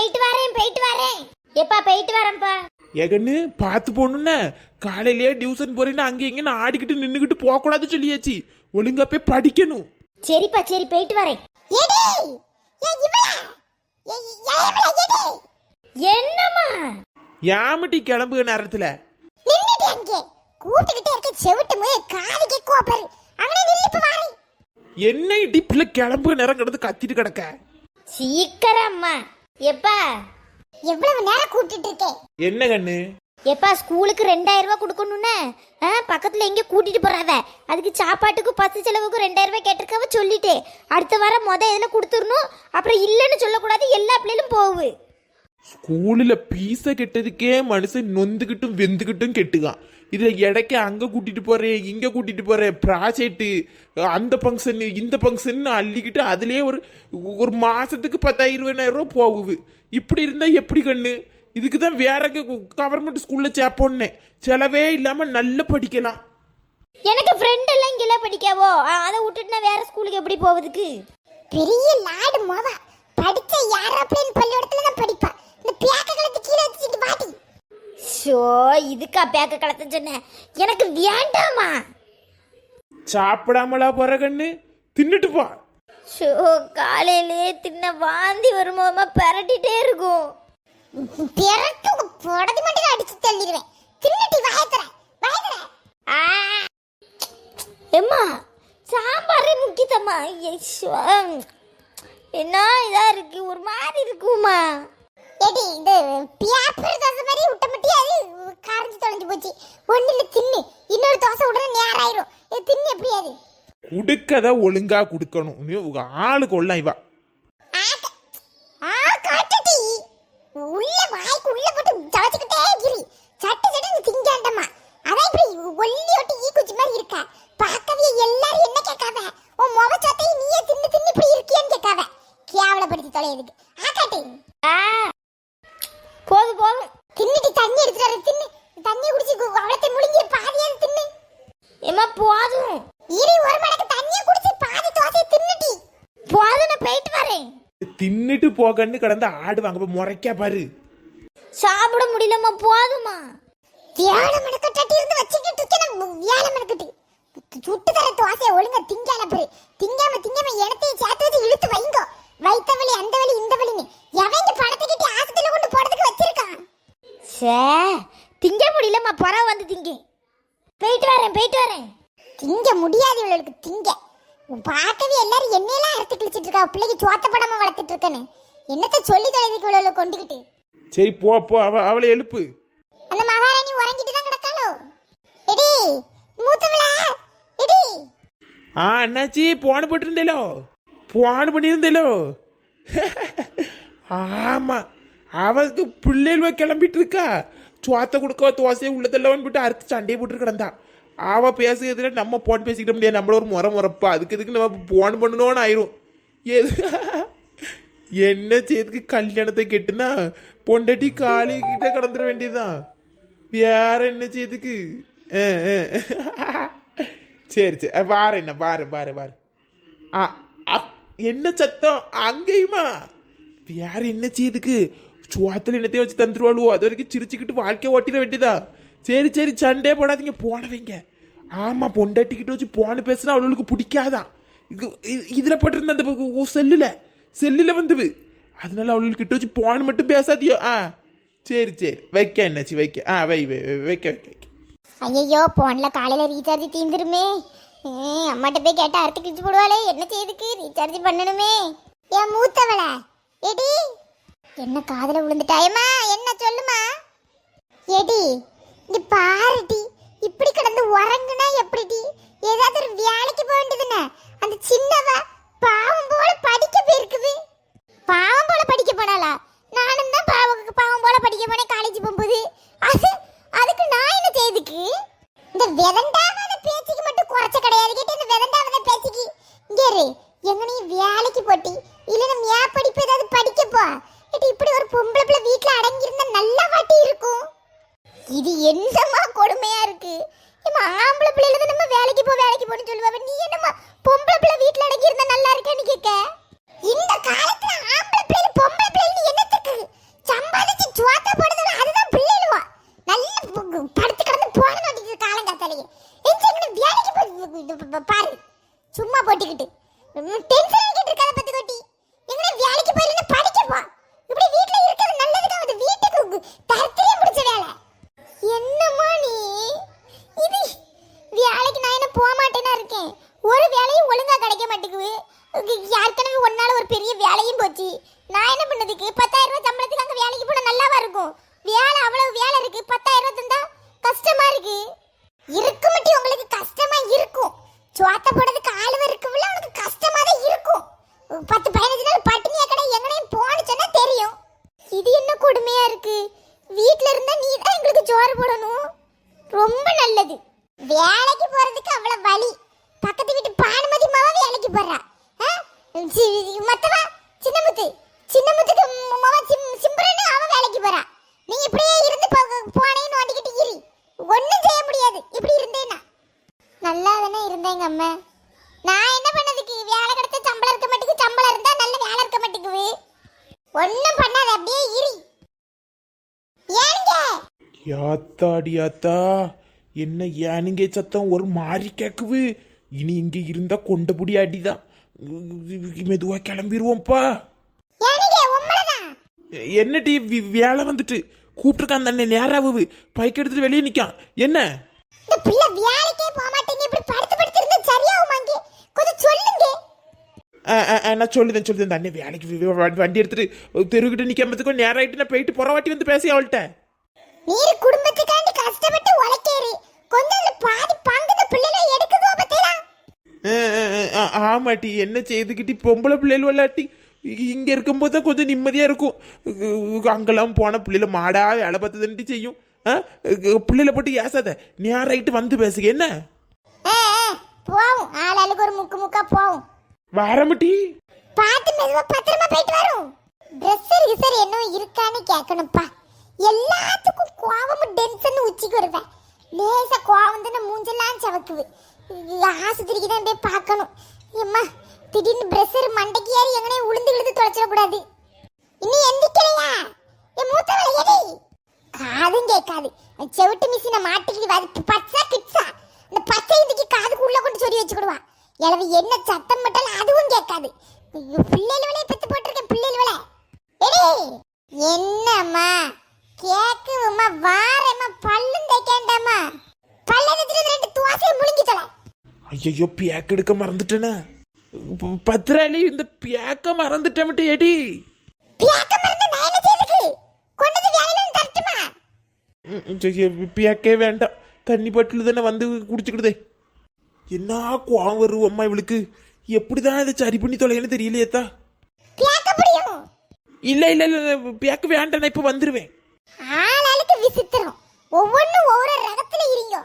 போயிட்டு வரேன் போயிட்டு வரேன். எப்பா போயிட்டு வரேன்ப்பா எகன்னு பார்த்து போகணும்னே. காலையிலேயே டியூஷன் போறேன்னு அங்கே இங்கன்னு ஆடிக்கிட்டு நின்றுக்கிட்டு போகக்கூடாது சொல்லியாச்சு. ஒழுங்கா போய் படிக்கணும். சரிப்பா சரி போயிட்டு வரேன். என்னம்மா? யாமட்டி கிளம்புக நேரத்துல. நின்னுட்டு அங்கே. கூட்டுக்கிட்டே இருக்க செவிட்டு முய காதுக்கே கோப்பரு அவனே நில்லிப்பு வாரி என்ன இடி பிள்ளை கிளம்புக நேரம் கிடந்து கத்திட்டு கிடக்க. சீக்கிரம்மா. எப்பா? எவ்வளவு நேரம் கூப்பிட்டுட்டு இருக்கேன் என்ன கண்ணு? எப்பா ஸ்கூலுக்கு ரெண்டாயிரம் ரூபாய் கொடுக்கணும்னு? ஆ, பக்கத்துல எங்க கூட்டிட்டு போறாவ அதுக்கு சாப்பாட்டுக்கு பத்து செலவுக்கு ரெண்டாயிரம் ரூபாய் கேட்டிருக்காவ சொல்லிட்டே. அடுத்த வாரம் முத இதில் கொடுத்துடணும். அப்புறம் இல்லைன்னு சொல்லக்கூடாது. எல்லா பிள்ளைகளும் போகு ஸ்கூலில் பீஸை கெட்டதுக்கே மனுஷன் நொந்துக்கிட்டும் வெந்துக்கிட்டும் கெட்டுக்கான் இதில் இடைக்க அங்கே கூட்டிட்டு போறேன் இங்கே கூட்டிட்டு போறேன் ப்ராஜெக்ட்டு அந்த ஃபங்க்ஷன் இந்த ஃபங்க்ஷன் அள்ளிக்கிட்டு அதுலேயே ஒரு ஒரு மாசத்துக்கு பத்தாயிரம் இருபதாயிரம் ரூபா போகுது இப்படி இருந்தால் எப்படி கண்ணு இதுக்கு தான் வேற கவர்மெண்ட் ஸ்கூலில் சேர்ப்போன்னே செலவே இல்லாமல் நல்லா படிக்கலாம் எனக்கு ஃப்ரெண்ட் எல்லாம் இங்கே படிக்காவோ அதை விட்டுட்டு நான் வேற ஸ்கூலுக்கு எப்படி போவதுக்கு பெரிய லாடு மோவா படிச்ச யாரோப்ளேன் பள்ளிக்கூடத்துல தான் படிப்பா இந்த பேக்க கலத்து கீழே வச்சுட்டு பாட்டி. ஷோ இதுக்கா பேக்க கலத்த சொன்னேன் எனக்கு வேண்டாமா? சாப்பிடாமலா போற கண்ணு? தின்னுட்டு போ. ஷோ காலையிலே தின்ன வாந்தி வரும்போமா பரட்டிட்டே இருக்கும். பிறட்டு புடதி மட்டும் அடிச்சு தள்ளிடுவேன். தின்னுட்டி வாயத்துற வாயத்துற ஆ! எம்மா சாம்பாரே முக்கியத்தம்மா. ஐயோ என்ன இதா இருக்கு? ஒரு மாதிரி இருக்குமா? ஏடி இந்த பேப்பர் தோசை மாதிரி விட்ட மட்டும் அது? காரஞ்சு தொலைஞ்சு போச்சு. ஒண்ணு இல்ல தின்னு. இன்னொரு தோசை உடனே நேராயிரும். இது தின்னு எப்படி அது? குடுக்கத ஒழுங்கா கொடுக்கணும். ஆளு கொள்ளலாம் இவா ஆக்க- ஆ காட்டுடி உள்ள வாய்க்கு உள்ள போட்டு ஜாச்சிக்கிட்டே இரு சட்டு சட்டு திங்காண்டமா அதான் இப்படி ஒல்லி ஒட்டி ஈ குச்சி மாதிரி இருக்கா பார்க்கவே எல்லாரும் என்ன கேட்காவ உன் முக சத்தை நீயே தின்னு தின்னு இப்படி இருக்கியான்னு கேட்காவ கேவலப்படுத்தி தொலையதுக்கு ஆக்காட்டி ஆ போதும் போதும் தின்னுட்டு தண்ணி எடுத்துட்டு வர தின்னு தண்ணி குடிச்சு கு- அவளத்தை முழுங்கி பாதியாவது தின்னு ஏம்மா போதும் இரு ஒரு மடக்கு தண்ணியை குடிச்சு பாதி தோசையை தின்னுட்டி போதும் நான் போயிட்டு வரேன் தின்னுட்டு போகன்னு கிடந்து ஆடுவாங்க. போய் முறைக்கா பாரு. சாப்பிட முடியலம்மா போதுமா வியாழ மணக்கட்டி இருந்து வச்சுக்கிட்டு இருக்கேன். வியாழ மணக்கட்டு சுட்டு தர தோசையை ஒழுங்கா திங்கால பாரு திங்காம திங்காம இடத்தையும் சேர்த்து வச்சு இழுத்து வைங்கோ. வைத்த வழி அந்த வலி இந்த வலின்னு. எவங்க பணத்தை கட்டி ஆசத்துல கொண்டு போறதுக்கு வச்சிருக்கான்? சே திங்க முடியலம்மா. பறவை வந்து திங்க. போயிட்டு வரேன் போயிட்டு வரேன். திங்க முடியாது இவளுக்கு திங்க. பார்க்கவே எல்லாரும் என்னையெல்லாம் அறுத்து கிழிச்சிட்டு இருக்கா பிள்ளைக்கு சோத்த படமா வளர்த்துட்டு இருக்கேன்னு என்னத்த சொல்லி தொலைதுக்கு இவளை கொண்டுகிட்டு? சரி போ போ அவ அவளை எழுப்பு. அந்த மகாராணி உறங்கிட்டு தான் கிடக்காளோ? எடி மூத்தவளா? எடி. ஆ அண்ணாச்சி போன போட்டிருந்தேலோ? போன பண்ணியிருந்தேலோ? ஆமா அவளுக்கு பிள்ளைகள் கிளம்பிட்டு இருக்கா. சுவாத்த கொடுக்க தோசையை உள்ளதெல்லாம் விட்டு அறுத்து சண்டையை போட்டு கிடந்தா. அவ பேசுகிறதுல நம்ம போன் பேசிக்கிட்ட முடியாது. நம்மள ஒரு முறை முறைப்பா. அதுக்கு இதுக்கு நம்ம போன் பண்ணணும்னு ஆயிரும். எது? என்ன செய்யறதுக்கு கல்யாணத்தை கெட்டுனா பொண்டாட்டி காலி கிட்ட கடந்துட வேண்டியதுதான் வேற என்ன செய்யறதுக்கு? சரி சரி. அஹ், வாரேன் என்ன பாரு பாரு பாரு ஆ அப்- என்ன சத்தம்? அங்கேயுமா? வேற என்ன செய்யுதுக்கு சுவாத்தில் என்னத்தையும் வச்சு தந்துருவாளுவோ. அது வரைக்கும் சிரிச்சுக்கிட்டு வாழ்க்கையை ஓட்டிட வேண்டியதா சரி சரி. சண்டே போடாதீங்க. போனவங்க ஆமாம் பொண்டாட்டிக்கிட்ட வச்சு போன பேசுனா அவளுக்கு பிடிக்காதான் இது இதில் போட்டிருந்த அந்த செல்லில். செல்லில் வந்தது. அதனால அவளுக்கிட்ட வச்சு போன் மட்டும் பேசாதியோ? ஆ. சரி சரி. வைக்க என்னாச்சு வைக்க. ஆ வை வை வை, வைக்க வைக்க வைக்க. ஐயோ போன்ல காலையில் ரீசார்ஜ் தீந்துருமே. அம்மாட்ட போய் கேட்டா அறுத்து கிழிச்சு போடுவாளே. என்ன செய்யுதுக்கு ரீசார்ஜ் பண்ணணுமே. என் மூத்தவள? எடி. என்ன காதுல விழுந்துட்டாயம்மா? என்ன சொல்லுமா? எடி இங்க பாருடி. இப்படி கிடந்து உறங்குனா எப்படிடி? ஏதாவது ஒரு வேலைக்கு போக வேண்டியதுன்னு அந்த சின்னவ பாவம் போல படிக்க போயிருக்குது பாவம் போல படிக்க போனாளா? நானும் தான் பாவம் பாவம் போல படிக்க போனேன் காலேஜ் போகும்போது. அது அதுக்கு நான் என்ன செய்துக்கு? இந்த விதண்டாவாத பேச்சுக்கு மட்டும் குறைச்ச கிடையாது. கேட்டு இந்த விதண்டாவாத பேச்சுக்கு இங்க இரு. எங்கனையும் வேலைக்கு போட்டி? இல்ல நம்ம ஏன் படிப்பு ஏதாவது படிக்க போ? ஏட்டி இப்படி ஒரு பொம்பளை பிள்ளை வீட்டுல அடங்கி இருந்தா வாட்டி இருக்கும். இது என்னமா இருக்கு. பத்தாயிரம் ரூபாய் சம்பளத்துக்கு அங்க வேலைக்கு போனா நல்லாவா இருக்கும்? வேலை அவ்வளவு வேலை இருக்கு. பத்தாயிரம் ரூபாய் தந்தா கஷ்டமா இருக்கு. இருக்கு மட்டும் உங்களுக்கு கஷ்டமா இருக்கும். சோத்த போடுறதுக்கு ஆளுவ இருக்குல்ல உனக்கு கஷ்டமா தான் இருக்கும். பத்து பதினஞ்சு நாள் பட்டினியா கடை எங்கனையும் போன சொன்னா தெரியும். இது என்ன கொடுமையா இருக்கு? வீட்ல இருந்தா நீ தான் எங்களுக்கு சோறு போடணும். ரொம்ப நல்லது. வேலைக்கு போறதுக்கு அவ்வளவு வழி பக்கத்து வீட்டு பானுமதி மாவா வேலைக்கு போறா. மத்தவா? சின்னமுத்து. சின்னமுத்துக்கு ம- மவ சிம் சிம்பரன்னு அவ வேலைக்கு போறா. நீ இப்படியே இருந்து போ- போனேன்னு நோண்டிக்கிட்டு இரு. ஒன்றும் செய்ய முடியாது. இப்படி இருந்தேன்னா. நல்லா தானே இருந்தேங்க அம்மா. நான் என்ன பண்ணதுக்கு? வேலை கிடைச்ச சம்பளம் இருக்க மாட்டேங்குது. சம்பளம் இருந்தா நல்ல வேலை இருக்க மாட்டேங்குது. ஒன்றும் பண்ணாத. அப்படியே இரு. ஏனுங்க? யாத்தாடி யாத்தா என்ன ஏனுங்க சத்தம்? ஒரு மாதிரி கேட்குது இனி இங்கே இருந்தால் கொண்டபடி அடிதான். மெதுவாக கிளம்பிடுவோம்ப்பா என்ன டி வேலை வந்துட்டு. கூப்பிட்டுருக்கான் தானே நேராவு பைக் எடுத்துட்டு வெளியே நிக்கான். என்ன? இந்த பிள்ளை வேலைக்கே போக மாட்டேங்க. இப்படி படுத்து படுத்து இருந்தா சரியாகுமாங்க கொஞ்சம் சொல்லுங்க. நான் சொல்லுதேன் சொல்லுதேன் அண்ணே வேலைக்கு வண்டி- எடுத்துட்டு தெருக்கிட்ட நிக்காமத்துக்கும் நேரம் ஆயிட்டு நான் போயிட்டு போற வாட்டி வந்து பேசி அவள்கிட்ட? நீர் குடும்பத்துக்காண்டி கஷ்டப்பட்டு உழைக்கேரு கொஞ்சம் பாதி பங்கு இந்த பிள்ளைல எடுக்குதோ பத்தியா ஆமாட்டி. என்ன செய்துக்கிட்டி? பொம்பளை பிள்ளைகள் விளாட்டி இங்க இருக்கும்போது தான் கொஞ்சம் நிம்மதியா இருக்கும் அங்கெல்லாம் போன பிள்ளைல மாடா வேலை பார்த்துதுன்ட்டு செய்யும் ஆ, பிள்ளைல போட்டு ஏசாத நேராயிட்டு வந்து பேசுக என்ன போவும் ஆளாளுக்கு ஒரு முக்கு முக்கா போவும் வரமட்டி பார்த்து மெதுவா பத்திரமா போயிட்டு வரும் ட்ரெஸ் இருக்கு சார் என்ன இருக்கான்னு கேட்கணும்ப்பா எல்லாத்துக்கும் கோவமும் டென்ஷன் உச்சிக்கு வருவேன் லேசா கோவம் தானே மூஞ்செல்லாம் சவக்குது ஆஸ்பத்திரிக்கு தான் போய் பார்க்கணும் எம்மா திடீர்னு பிரஷர் மண்டைக்கு ஏறி எங்கனே உளுந்து விழுந்து தொலைச்சிட கூடாது. இன்னும் எந்திக்கலையா? என் மூத்த வளையடி காதும் கேட்காது. செவிட்டு மிஷினை மாட்டிக்கிட்டு அது பச்சா கிட்ஸா இந்த பச்சை இந்திக்கு காதுக்கு உள்ள கொண்டு சொல்லி வச்சுக்கிடுவா. இளவு என்ன சத்தம் மட்டும் அதுவும் கேட்காது. ஐயோ பிள்ளைகளே பெத்து போட்டிருக்கேன் பிள்ளைகளே எடி. என்னம்மா? கேக்குமா வாரம்மா பல்லும் தைக்கேண்டாமா பல்ல எடுத்துட்டு ரெண்டு துவாசையை முழுங்கி தலை ஐயோ பேக் எடுக்க மறந்துட்டேனே. ப- பத்திராளி இந்த பேக்க மறந்துட்டேன் மட்டும் ஏடி. பேக்கே வேண்டாம். தண்ணி பாட்டில் தானே வந்து குடிச்சுக்கிடுதே. என்ன கோவம் வரும் அம்மா இவளுக்கு? எப்படிதான் இதை சரி பண்ணி தொலைன்னு தெரியலையேத்தா இல்ல இல்ல இல்ல பேக்கு வேண்டாம் நான் இப்ப வந்துருவேன். ஒவ்வொன்றும் ஒவ்வொரு ரகத்துல இருங்க